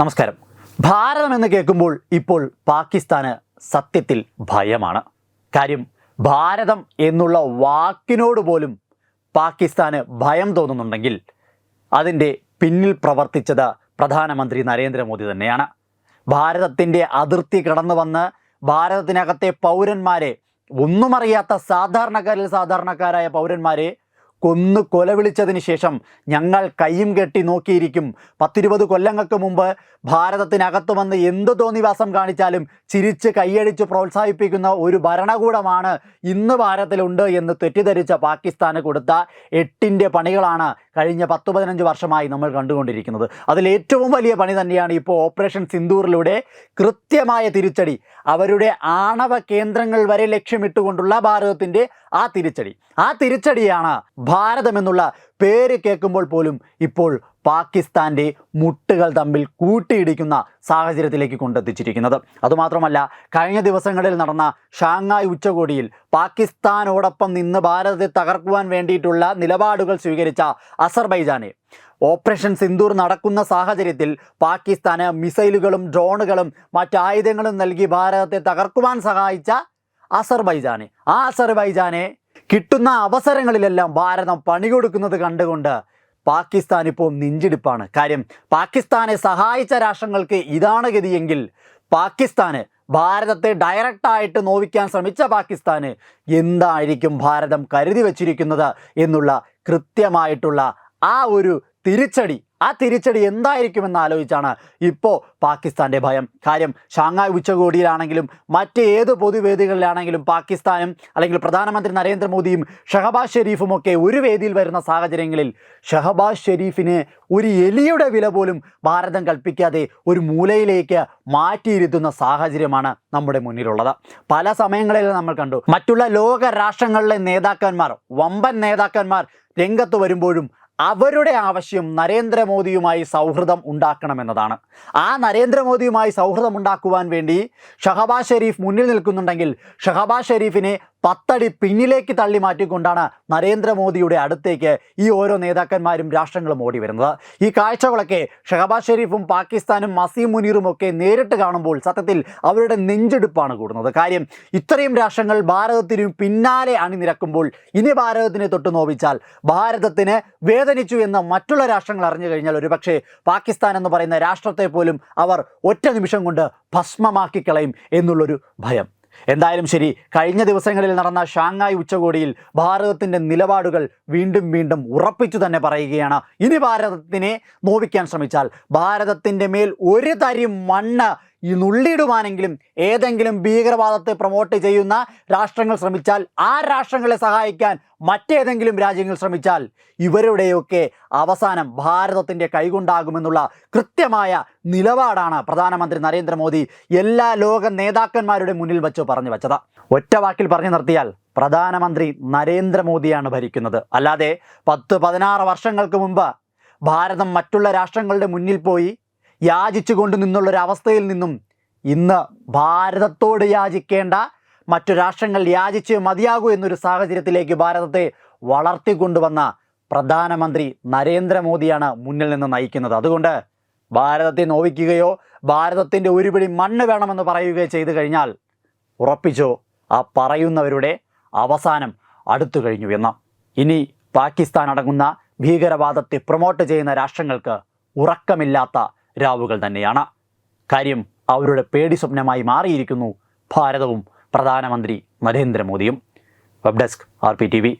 നമസ്കാരം. ഭാരതം എന്ന് കേൾക്കുമ്പോൾ ഇപ്പോൾ പാകിസ്ഥാന് സത്യത്തിൽ ഭയമാണ്. കാര്യം ഭാരതം എന്നുള്ള വാക്കിനോട് പോലും പാകിസ്ഥാന് ഭയം തോന്നുന്നുണ്ടെങ്കിൽ അതിന്റെ പിന്നിൽ പ്രവർത്തിച്ചത് പ്രധാനമന്ത്രി നരേന്ദ്രമോദി തന്നെയാണ്. ഭാരതത്തിന്റെ അതിർത്തി കടന്നു വന്ന് ഭാരതത്തിനകത്തെ പൗരന്മാരെ ഒന്നും അറിയാത്ത സാധാരണക്കാരിൽ സാധാരണക്കാരായ പൗരന്മാരെ കൊന്നു കൊലവിളിച്ചതിന് ശേഷം ഞങ്ങൾ കൈയും കെട്ടി നോക്കിയിരിക്കും. പത്തിരുപത് കൊല്ലങ്ങൾക്ക് മുമ്പ് ഭാരതത്തിനകത്ത് വന്ന് എന്ത് തോന്നിവാസം കാണിച്ചാലും ചിരിച്ച് കൈയടിച്ച് പ്രോത്സാഹിപ്പിക്കുന്ന ഒരു ഭരണകൂടമാണ് ഇന്ന് ഭാരതത്തിലുണ്ട് എന്ന് തെറ്റിദ്ധരിച്ച പാകിസ്ഥാന് കൊടുത്ത എട്ടിന്റെ പണികളാണ് കഴിഞ്ഞ പത്ത് പതിനഞ്ച് വർഷമായി നമ്മൾ കണ്ടുകൊണ്ടിരിക്കുന്നത്. അതിലേറ്റവും വലിയ പണി തന്നെയാണ് ഇപ്പോൾ ഓപ്പറേഷൻ സിന്ദൂറിലൂടെ കൃത്യമായ തിരിച്ചടി. അവരുടെ ആണവ കേന്ദ്രങ്ങൾ വരെ ലക്ഷ്യമിട്ടുകൊണ്ടുള്ള ഭാരതത്തിന്റെ ആ തിരിച്ചടി. ആ തിരിച്ചടിയാണ് ഭാരതം എന്നുള്ള പേര് കേൾക്കുമ്പോൾ പോലും ഇപ്പോൾ പാകിസ്ഥാന്റെ മുട്ടുകൾ തമ്മിൽ കൂട്ടിയിടിക്കുന്ന സാഹചര്യത്തിലേക്ക് കൊണ്ടെത്തിച്ചിരിക്കുന്നത്. അതുമാത്രമല്ല കഴിഞ്ഞ ദിവസങ്ങളിൽ നടന്ന ഷാങ്ങായ് ഉച്ചകോടിയിൽ പാകിസ്ഥാനോടൊപ്പം നിന്ന് ഭാരതത്തെ തകർക്കുവാൻ വേണ്ടിയിട്ടുള്ള നിലപാടുകൾ സ്വീകരിച്ച അസർബൈജാനെ. ഓപ്പറേഷൻ സിന്ദൂർ നടക്കുന്ന സാഹചര്യത്തിൽ പാകിസ്ഥാന് മിസൈലുകളും ഡ്രോണുകളും മറ്റായുധങ്ങളും നൽകി ഭാരതത്തെ തകർക്കുവാൻ സഹായിച്ച അസർബൈജാനെ. ആ അസർബൈജാനെ കിട്ടുന്ന അവസരങ്ങളിലെല്ലാം ഭാരതം പണി കൊടുക്കുന്നത് കണ്ടുകൊണ്ട് പാകിസ്ഥാൻ ഇപ്പോൾ നെഞ്ചിടിപ്പാണ്. കാര്യം പാകിസ്ഥാനെ സഹായിച്ച രാഷ്ട്രങ്ങൾക്ക് ഇതാണ് ഗതിയെങ്കിൽ പാകിസ്ഥാന് ഭാരതത്തെ ഡയറക്റ്റായിട്ട് നോവിക്കാൻ ശ്രമിച്ച പാകിസ്ഥാന് എന്തായിരിക്കും ഭാരതം കരുതി വച്ചിരിക്കുന്നത് എന്നുള്ള കൃത്യമായിട്ടുള്ള ആ ഒരു തിരിച്ചടി. ആ തിരിച്ചടി എന്തായിരിക്കുമെന്ന് ആലോചിച്ചാണ് ഇപ്പോൾ പാകിസ്ഥാന്റെ ഭയം. കാര്യം ഷാങ്ങായ് ഉച്ചകോടിയിലാണെങ്കിലും മറ്റ് ഏത് പൊതുവേദികളിലാണെങ്കിലും പാകിസ്ഥാനും അല്ലെങ്കിൽ പ്രധാനമന്ത്രി നരേന്ദ്രമോദിയും ഷഹബാസ് ഷെരീഫും ഒക്കെ ഒരു വേദിയിൽ വരുന്ന സാഹചര്യങ്ങളിൽ ഷഹബാസ് ഷെരീഫിന് ഒരു എലിയുടെ വില പോലും ഭാരതം കൽപ്പിക്കാതെ ഒരു മൂലയിലേക്ക് മാറ്റിയിരുത്തുന്ന സാഹചര്യമാണ് നമ്മുടെ മുന്നിലുള്ളത്. പല സമയങ്ങളിൽ നമ്മൾ കണ്ടു. മറ്റുള്ള ലോക രാഷ്ട്രങ്ങളിലെ നേതാക്കന്മാർ വമ്പൻ നേതാക്കന്മാർ രംഗത്ത് വരുമ്പോഴും അവരുടെ ആവശ്യം നരേന്ദ്രമോദിയുമായി സൗഹൃദം ഉണ്ടാക്കണമെന്നതാണ്. ആ നരേന്ദ്രമോദിയുമായി സൗഹൃദം ഉണ്ടാക്കുവാൻ വേണ്ടി ഷഹബാസ് ഷെരീഫ് മുന്നിൽ നിൽക്കുന്നുണ്ടെങ്കിൽ ഷഹബാസ് ഷെരീഫിനെ പത്തടി പിന്നിലേക്ക് തള്ളി മാറ്റിക്കൊണ്ടാണ് നരേന്ദ്രമോദിയുടെ അടുത്തേക്ക് ഈ ഓരോ നേതാക്കന്മാരും രാഷ്ട്രങ്ങളും ഓടി വരുന്നത്. ഈ കാഴ്ചകളൊക്കെ ഷഹബാസ് ഷെരീഫും പാകിസ്ഥാനും മസീം മുനീറും ഒക്കെ നേരിട്ട് കാണുമ്പോൾ സത്യത്തിൽ അവരുടെ നെഞ്ചെടുപ്പാണ് കൂടുന്നത്. കാര്യം ഇത്രയും രാഷ്ട്രങ്ങൾ ഭാരതത്തിനും പിന്നാലെ അണിനിരക്കുമ്പോൾ ഇനി ഭാരതത്തിനെ തൊട്ട് നോവിച്ചാൽ ഭാരതത്തിന് വേദനിച്ചു എന്ന് മറ്റുള്ള രാഷ്ട്രങ്ങൾ അറിഞ്ഞു കഴിഞ്ഞാൽ ഒരുപക്ഷെ പാകിസ്ഥാൻ എന്ന് പറയുന്ന രാഷ്ട്രത്തെ പോലും അവർ ഒറ്റ നിമിഷം കൊണ്ട് ഭസ്മമാക്കി കളയും എന്നുള്ളൊരു ഭയം. എന്തായാലും ശരി കഴിഞ്ഞ ദിവസങ്ങളിൽ നടന്ന ഷാങ്ങായ് ഉച്ചകോടിയിൽ ഭാരതത്തിന്റെ നിലപാടുകൾ വീണ്ടും വീണ്ടും ഉറപ്പിച്ചു തന്നെ പറയുകയാണ്. ഇനി ഭാരതത്തിനെ നോവിക്കാൻ ശ്രമിച്ചാൽ ഭാരതത്തിന്റെ മേൽ ഒരു തരി മണ്ണ് ഈ നുള്ളിയിടുവാനെങ്കിലും ഏതെങ്കിലും ഭീകരവാദത്തെ പ്രൊമോട്ട് ചെയ്യുന്ന രാഷ്ട്രങ്ങൾ ശ്രമിച്ചാൽ ആ രാഷ്ട്രങ്ങളെ സഹായിക്കാൻ മറ്റേതെങ്കിലും രാജ്യങ്ങൾ ശ്രമിച്ചാൽ ഇവരുടെയൊക്കെ അവസാനം ഭാരതത്തിന്റെ കൈകൊണ്ടാകുമെന്നുള്ള കൃത്യമായ നിലപാടാണ് പ്രധാനമന്ത്രി നരേന്ദ്രമോദി എല്ലാ ലോക നേതാക്കന്മാരുടെ മുന്നിൽ വെച്ച് പറഞ്ഞു വെച്ചത്. ഒറ്റ വാക്കിൽ പറഞ്ഞു നിർത്തിയാൽ പ്രധാനമന്ത്രി നരേന്ദ്രമോദിയാണ് ഭരിക്കുന്നത്. അല്ലാതെ പത്ത് പതിനാറ് വർഷങ്ങൾക്ക് മുമ്പ് ഭാരതം മറ്റുള്ള രാഷ്ട്രങ്ങളുടെ മുന്നിൽ പോയി യാചിച്ചു കൊണ്ട് നിന്നുള്ളൊരവസ്ഥയിൽ നിന്നും ഇന്ന് ഭാരതത്തോട് യാചിക്കേണ്ട മറ്റു രാഷ്ട്രങ്ങൾ യാചിച്ച് മതിയാകൂ എന്നൊരു സാഹചര്യത്തിലേക്ക് ഭാരതത്തെ വളർത്തിക്കൊണ്ടുവന്ന പ്രധാനമന്ത്രി നരേന്ദ്രമോദിയാണ് മുന്നിൽ നിന്ന് നയിക്കുന്നത്. അതുകൊണ്ട് ഭാരതത്തെ നോവിക്കുകയോ ഭാരതത്തിന്റെ ഒരുപിടി മണ്ണ് വേണമെന്ന് പറയുകയോ ചെയ്തു കഴിഞ്ഞാൽ ഉറപ്പിച്ചോ ആ പറയുന്നവരുടെ അവസാനം അടുത്തു കഴിഞ്ഞു എന്ന്. ഇനി പാകിസ്ഥാൻ അടങ്ങുന്ന ഭീകരവാദത്തെ പ്രൊമോട്ട് ചെയ്യുന്ന രാഷ്ട്രങ്ങൾക്ക് ഉറക്കമില്ലാത്ത രാവുകൾ തന്നെയാണ്. കാര്യം അവരുടെ പേടി സ്വപ്നമായി മാറിയിരിക്കുന്നു. ഭാരതവും പ്രധാനമന്ത്രി നരേന്ദ്രമോദിയും. Web desk R P T V